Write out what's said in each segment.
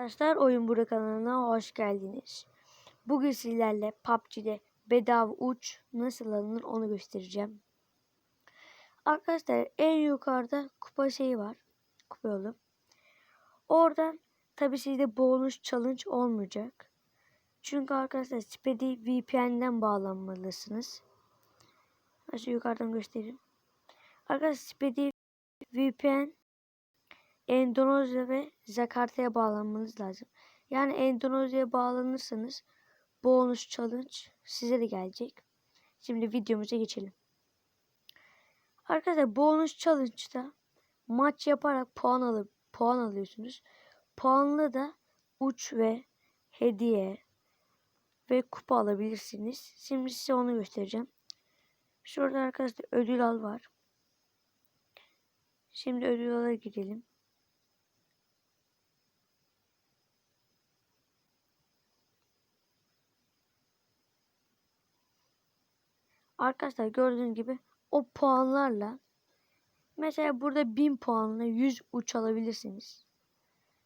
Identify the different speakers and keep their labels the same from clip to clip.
Speaker 1: Arkadaşlar Oyun Bura kanalına hoş geldiniz. Bugün sizlerle PUBG'de bedava uç nasıl alınır onu göstereceğim. Arkadaşlar en yukarıda kupa şeyi var. Kupa yolu. Oradan tabi sizde bonus challenge olmayacak. Çünkü arkadaşlar Speedy VPN'den bağlanmalısınız. Şu yukarıdan göstereyim. Arkadaşlar Speedy VPN Endonezya ve Jakarta'ya bağlanmanız lazım. Yani Endonezya'ya bağlanırsanız bonus challenge size de gelecek. Şimdi videomuza geçelim. Arkadaşlar bonus challenge'da maç yaparak puan alıp puan alıyorsunuz. Puanla da uç ve hediye ve kupa alabilirsiniz. Şimdi size onu göstereceğim. Şurada arkadaşlar ödül al var. Şimdi ödül ala girelim. Arkadaşlar gördüğünüz gibi o puanlarla mesela burada 1000 puanla 100 uç alabilirsiniz.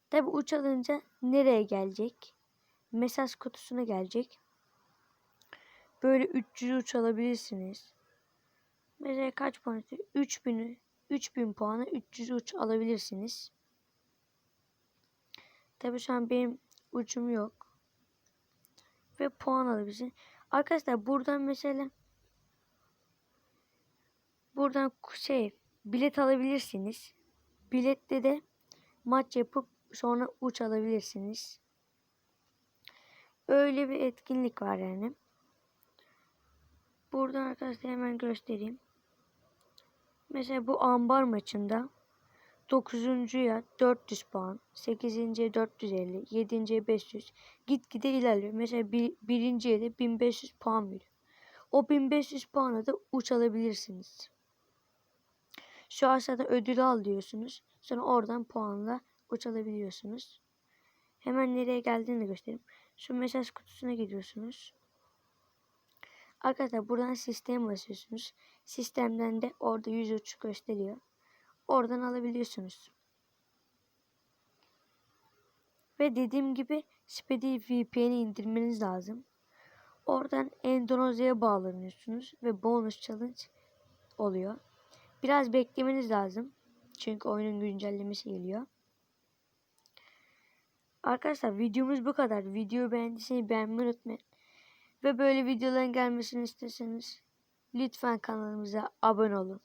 Speaker 1: Tabi uç alınca nereye gelecek? Mesaj kutusuna gelecek. Böyle 300 uç alabilirsiniz. Mesela kaç puan? 3000 3000 puanı 300 uç alabilirsiniz. Tabi şu an benim ucum yok. Ve puan alabilirsiniz. Arkadaşlar buradan mesela buradan şey bilet alabilirsiniz. Bilette de maç yapıp sonra uç alabilirsiniz. Öyle bir etkinlik var yani. Buradan arkadaşlar hemen göstereyim. Mesela bu ambar maçında 9.ya 400 puan, 8.ye 450, 7.ye 500 gitgide ilerliyor. Mesela bir, birinciye de 1500 puan veriyor. O 1500 puanla da uç alabilirsiniz. Şu aşağıda ödül al diyorsunuz. Sonra oradan puanla uç alabiliyorsunuz. Hemen nereye geldiğini göstereyim. Şu mesaj kutusuna gidiyorsunuz. Arkadaşlar buradan sistem basıyorsunuz. Sistemden de orada yüz uç gösteriyor. Oradan alabiliyorsunuz. Ve dediğim gibi Speedy VPN'i indirmeniz lazım. Oradan Endonezya'ya bağlanıyorsunuz ve bonus challenge oluyor. Biraz beklemeniz lazım. Çünkü oyunun güncellemesi geliyor. Arkadaşlar videomuz bu kadar. Videoyu beğendiyseniz beğenmeyi unutmayın. Ve böyle videoların gelmesini isterseniz lütfen kanalımıza abone olun.